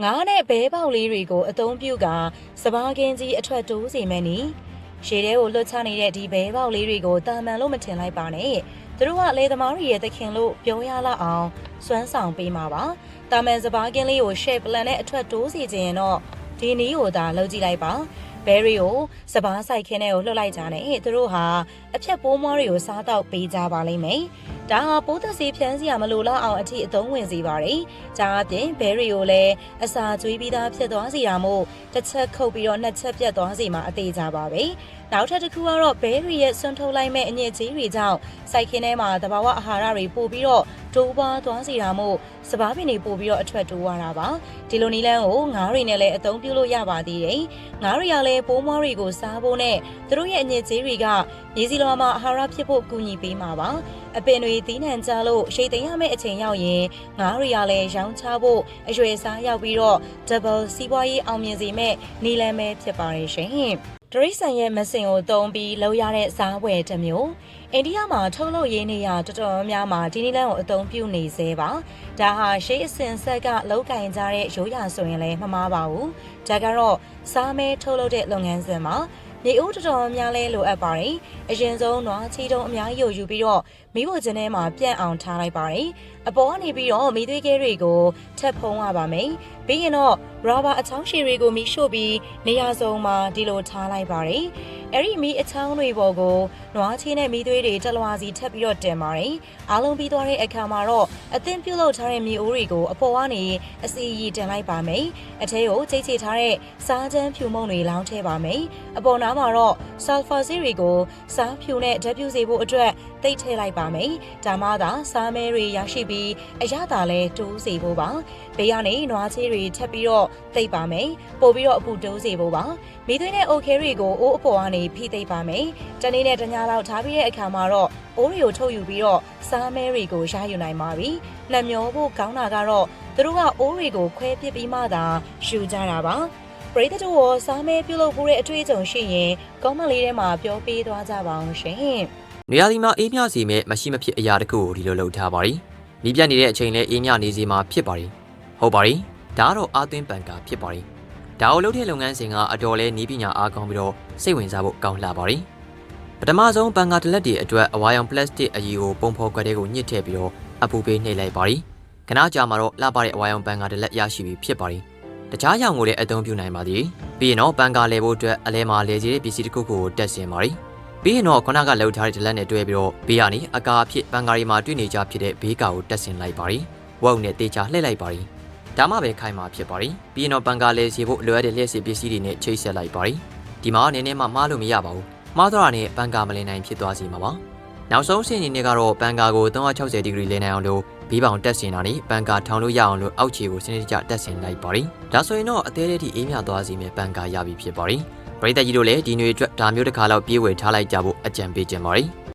ငါးနဲ့ဘဲပေါက်လေးတွေကိုအသုံးပြုကာစပားကင်းကြီးအထွက်တိုးစေမယ်နီရှည်တဲကိုလွတ်ချနေတဲ့ဒီဘဲပေါက်လေးတွေကိုတာမန်လို့မထင်လိုက်ပါနဲ့သူတို့ကလေသမားတွေရဲ့သခင်လို့ပြောရလောက်အောင်စွမ်းဆောင်ပေးမှာပါတာမန်စပားကင်းလေးကို shape plan နဲ့အထွက်တိုးစေခြင်းရင်တော့ဒီနီးကိုသာလုပ်ကြည့်လိုက်ပါဘဲရီကိုစပားဆိုင်ခင်းထဲကိုလွှတ်လိုက်ကြနဲ့သူတို့ဟာအဖြက်ပိုးမွားတွေကိုစားတော့ပေးကြပါလိမ့်မယ်ဒါဟာပိုးသက်စေးဖြန်းစရာမလိုတော့အောင်အထိအသုံးဝင်စေပါတယ်။ဒါအပြင်ဘဲရီကိုလည်းအစာကျွေးပြီးသားဖြစ်သွားစေတာမို့တစ်ချက်ခုတ်ပြီးတော့နှစ်ချက်ပြတ်သွားစေမှာအသေးကြပါပဲ။နောက်ထပ်တစ်ခုကတော့ဘဲရီရဲ့ဆွန့်ထုတ်လိုက်မဲ့အညစ်အကြေးတွေကြောင့်စိုက်ခင်းထဲမှာသဘာဝအာဟာရတွေပို့ပြီးတော့တိုးပွားသွားစေတာမို့စပားပင်တွေပို့ပြီးတော့အထွက်တိုးရတာပါ။ဒီလိုနီလန်းကိုငါးတွေနဲ့လည်းအသုံးပြုလို့ရပါသေးတယ်။ငါးတွေကလည်းပိုးမွားတွေကိုစားဖို့နဲ့သူတို့ရဲ့အညစ်အကြေးတွေကမြေစီလွာမှာအာဟာရဖြစ်ဖို့ကူညီပေးမှာပါ။အပင်တွေသီးနှံကြလို့ရှိသိမ်းရမယ့်အချိန်ရောက်ရင်ငါးတွေကလည်းရောင်းချဖို့အရွယ်စားရောက်ပြီးတော့ double စီးပွားရေးအောင်မြင်စေမဲ့နီလန်းပဲဖြစ်ပါရဲ့ရှင်။ဒရိဆန်ရဲ့မစင်ကိုတုံးပြီးလောက်ရတဲ့စားပွဲတစ်မျိုးအိန္ဒိယမှာထုတ်လုပ်ရင်းနေရတော်တော်များများဒီနီလန်းကိုအသုံးပြုနေသေးပါဒါဟာရှေးအစင်ဆက်ကလောက်ကင်ကြတဲ့ရိုးရာဆိုရင်လည်းမမှားပါဘူးဒါကတော့စားမဲထုတ်လုပ်တဲ့လုပ်ငန်းစဉ်မှာ မြေအိုးတော်တော်များလဲလိုအပ်ပါတယ်အရင်ဆုံးနွားချီတုံးအများကြီးကိုယူပြီးတော့မိဖို့ကျင်းထဲမှာပြန့်အောင်ထားလိုက်ပါတယ်အပေါ်ကနေပြီးတော့မိသွေးခဲတွေကိုထပ်ဖုံးရပါမယ်ပြီးရင်တော့ rubber အချောင်းရှည်တွေကိုမိရှို့ပြီးနေရာစုံမှာဒီလိုထားလိုက်ပါတယ် အဲ့ဒီမီးအချောင်းတွေပေါ်ကိုနွားချီနဲ့မီးသွေးတွေတလွာစီထပ်ပြီးတော့တင်ပါတယ်အားလုံးပြီးသွားတဲ့အခါမှာတော့အသင်းပြုတ်လောက်ထားတဲ့မြေအိုးတွေကိုအပေါ်ကနေအစီအီတင်လိုက်ပါမယ်အထဲကိုချိတ်ချိတ်ထားတဲ့စားချမ်းဖြူမုံတွေလောင်းထည့်ပါမယ်အပေါ်နားမှာတော့ sulfur ဆေးတွေကိုစားဖြူနဲ့ဓာတ်ပြုစေဖို့အတွက် တိတ်ထည့်လိုက်ပါမယ်ဒါမှသာစားမဲတွေရရှိပြီးအရသာလဲတိုးစေဖို့ပါဘေးကနေနွားချေးတွေထပ်ပြီးတော့သိပ်ပါမယ်ပို့ပြီးတော့အပူတိုးစေဖို့ပါမိသွေးနဲ့အိုခဲတွေကိုအိုးအပေါ်ကနေဖိသိပ်ပါမယ်တနေ့နဲ့တညလောက်ထားပြီးတဲ့အခါမှာတော့အိုးတွေကိုထုတ်ယူပြီးတော့စားမဲတွေကိုရယူနိုင်ပါပြီနှမျောဖို့ကောင်းတာကတော့သူတို့ကအိုးတွေကိုခွဲပစ်ပြီးမှသာယူကြတာပါပရိသတ်တို့ရောစားမဲပြုတ်လို့ပိုးတဲ့အတွေ့အကြုံရှိရင်ကောမန့်လေးထဲမှာပြောပေးသွားကြပါအောင်ရှင် နေရာဒီမှာအေးမြစီမဲ့မရှိမဖြစ်အရာတခုကိုဒီလိုလုပ်ထားပါရီနီးပြတ်နေတဲ့အချိန်လဲအေးမြနေစီမှာဖြစ်ပါရီဟုတ်ပါရီဒါကတော့အာသွင်းပန်ကာဖြစ်ပါရီဒါကိုလုပ်တဲ့လုပ်ငန်းစဉ်ကအတော်လဲနီးပညာအားကောင်းပြီးတော့စိတ်ဝင်စားဖို့ကောင်းလာပါရီပထမဆုံးပန်ကာတလက်တွေအတွက်အဝါရောင်ပလတ်စတစ်အရည်ကိုပုံဖော်ကွက်တဲ့ကိုညှစ်ထည့်ပြီးတော့အပူပေးနှိပ်လိုက်ပါရီခဏကြာမှာတော့လှပတဲ့အဝါရောင်ပန်ကာတလက်ရရှိပြီဖြစ်ပါရီတခြားရောင်ကိုလည်းအသုံးပြုနိုင်ပါသည်ပြီးရင်တော့ပန်ကာလဲဖို့အတွက်အလဲမှာလဲစီတဲ့ပစ္စည်းတစ်ခုခုကိုတက်ဆင်ပါရီ ပြီးရင်တော့ခုနကလှုပ်ထားတဲ့ဒလက်နဲ့တွဲပြီးတော့ဘေးကနေအကာအဖြစ်ပန်ကာရီမှာတွေ့နေကြဖြစ်တဲ့ဘေးကာကိုတက်ဆင်လိုက်ပါရီဝုတ်နဲ့တေချာလှည့်လိုက်ပါရီဒါမှပဲခိုင်မှာဖြစ်ပါရီပြီးရင်တော့ပန်ကာလဲစီဖို့လိုအပ်တဲ့လျှက်စီပစ္စည်းတွေနဲ့ချိတ်ဆက်လိုက်ပါရီဒီမှာနည်းနည်းမှမှားလို့မရပါဘူးမှားတော့တာနဲ့ပန်ကာမလင်းနိုင်ဖြစ်သွားစေမှာပါနောက်ဆုံးအဆင့်အနေနဲ့ကတော့ပန်ကာကို360ဒီဂရီလဲနိုင်အောင်လို့ဘေးပေါင်တက်ဆင်တာနဲ့ပန်ကာထောင်လို့ရအောင်လို့အောက်ခြေကိုစနစ်တကျတက်ဆင်လိုက်ပါရီဒါဆိုရင်တော့အသေးလေးထိအေးမြသွားစေမယ့်ပန်ကာရပြီဖြစ်ပါရီ ပရိသတ်ကြီးတို့လည်းဒီຫນွေအတွက်ဒါမျိုးတစ်ခါလောက်ပြေးဝယ်ထားလိုက်ကြဖို့အကြံပေးကြပါရစေ